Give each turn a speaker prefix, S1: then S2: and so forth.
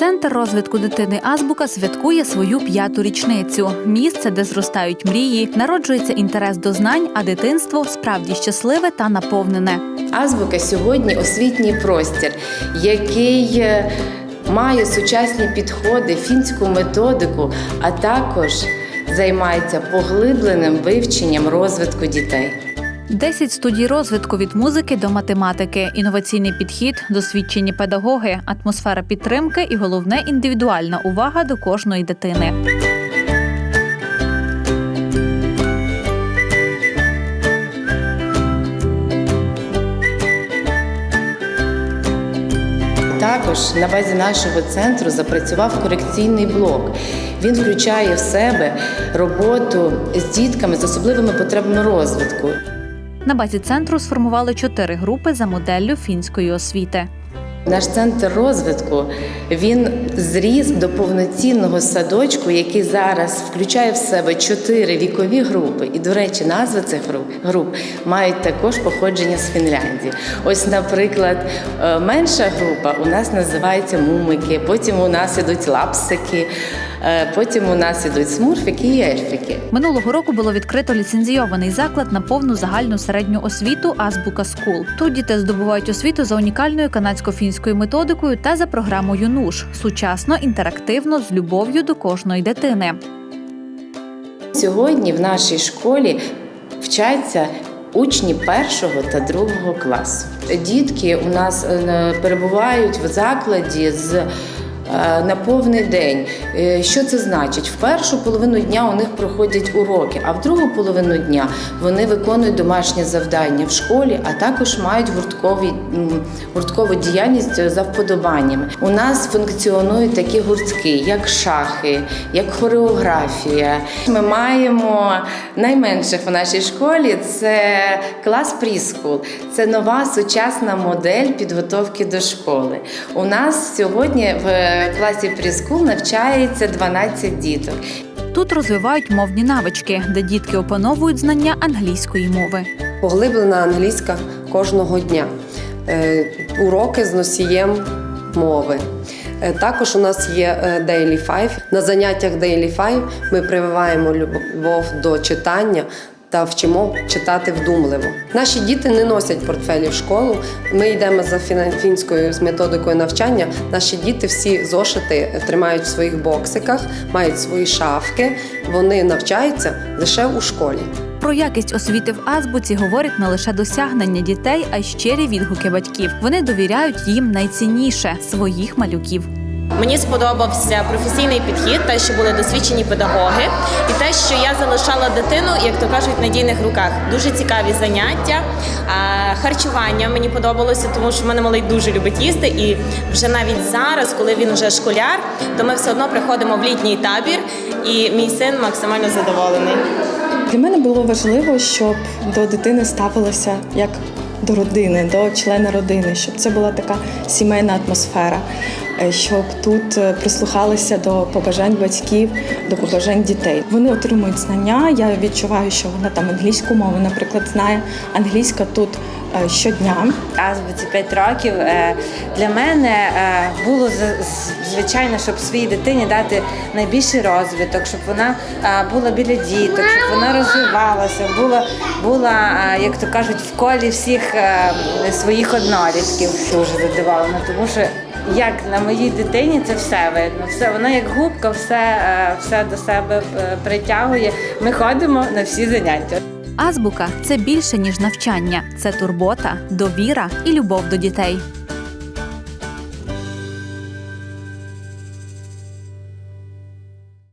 S1: Центр розвитку дитини Азбука святкує свою п'яту річницю. Місце, де зростають мрії, народжується інтерес до знань, а дитинство справді щасливе та наповнене.
S2: Азбука сьогодні освітній простір, який е, має сучасні підходи, фінську методику, а також займається поглибленим вивченням розвитку дітей.
S1: 10 студій розвитку від музики до математики, інноваційний підхід, досвідчені педагоги, атмосфера підтримки і головне індивідуальна увага до кожної дитини.
S2: Також на базі нашого центру запрацював корекційний блок. Він включає в себе роботу з дітками з особливими потребами розвитку.
S1: На базі центру сформували чотири групи за моделлю фінської освіти.
S2: Наш центр розвитку він зріс до повноцінного садочку, який зараз включає в себе чотири вікові групи. І, до речі, назви цих груп, груп мають також походження з Фінляндії. Ось, наприклад, е, менша група у нас називається мумики, потім у нас ідуть лапсики, потім у нас ідуть смурфики і ельфики.
S1: Минулого року було відкрито ліцензійований заклад на повну загальну середню освіту Азбука Скул. Тут діти здобувають освіту за унікальною канадсько-фінською методикою та за програмою НУШ сучасно, інтерактивно, з любов'ю до кожної дитини.
S2: Сьогодні в нашій школі вчаться учні першого та другого класу. Дітки у нас е, перебувають в закладі з е, на повний день. Е, Що це значить? В першу половину дня у них проходять уроки, а в другу половину дня вони виконують домашні завдання в школі, а також мають гурткові, гурткову діяльність за вподобаннями. У нас функціонують такі гуртки, як шахи, як хореографія. Ми маємо найменших в нашій школі це клас пріскул. Це нова сучасна модель підготовки до школи. У нас сьогодні в класі пріскул навчається 12 діток.
S1: Тут розвивають мовні навички, де дітки опановують знання англійської мови.
S3: Поглиблена англійська кожного дня. Е, Уроки з носієм мови. Е, Також у нас є е, Daily Five. На заняттях Daily Five ми прививаємо любов до читання та вчимо читати вдумливо. Наші діти не носять портфелі в школу. Ми йдемо за фінською методикою навчання. Наші діти всі зошити тримають в своїх боксиках, мають свої шафки. Вони навчаються лише у школі.
S1: Про якість освіти в азбуці говорять не лише досягнення дітей, а й щирі відгуки батьків. Вони довіряють їм найцінніше своїх малюків.
S4: Мені сподобався професійний підхід, те, що були досвідчені педагоги, і те, що я залишала дитину, як то кажуть, в надійних руках. Дуже цікаві заняття. Харчування мені подобалося, тому що в мене малий дуже любить їсти. І вже навіть зараз, коли він вже школяр, то ми все одно приходимо в літній табір, і мій син максимально задоволений.
S5: Для мене було важливо, щоб до дитини ставилося як до родини, до члена родини, щоб це була така сімейна атмосфера, щоб тут е, прислухалися до побажань батьків, до побажань дітей. Вони отримують знання. Я відчуваю, що вона там англійську мову, наприклад, знає. Англійська тут е, щодня.
S6: азбуці 5 років. Е, Для мене е, було звичайно, щоб своїй дитині дати найбільший розвиток, щоб вона е, була біля діток, щоб вона розвивалася, була, була е, як то кажуть, в колі всіх е, своїх однолітків. Дуже задоволена, тому що. Як на моїй дитині це все видно. Все вона як губка, все, е, все до себе е, притягує. Ми ходимо на всі заняття.
S1: Азбука це більше ніж навчання, це турбота, довіра і любов до дітей.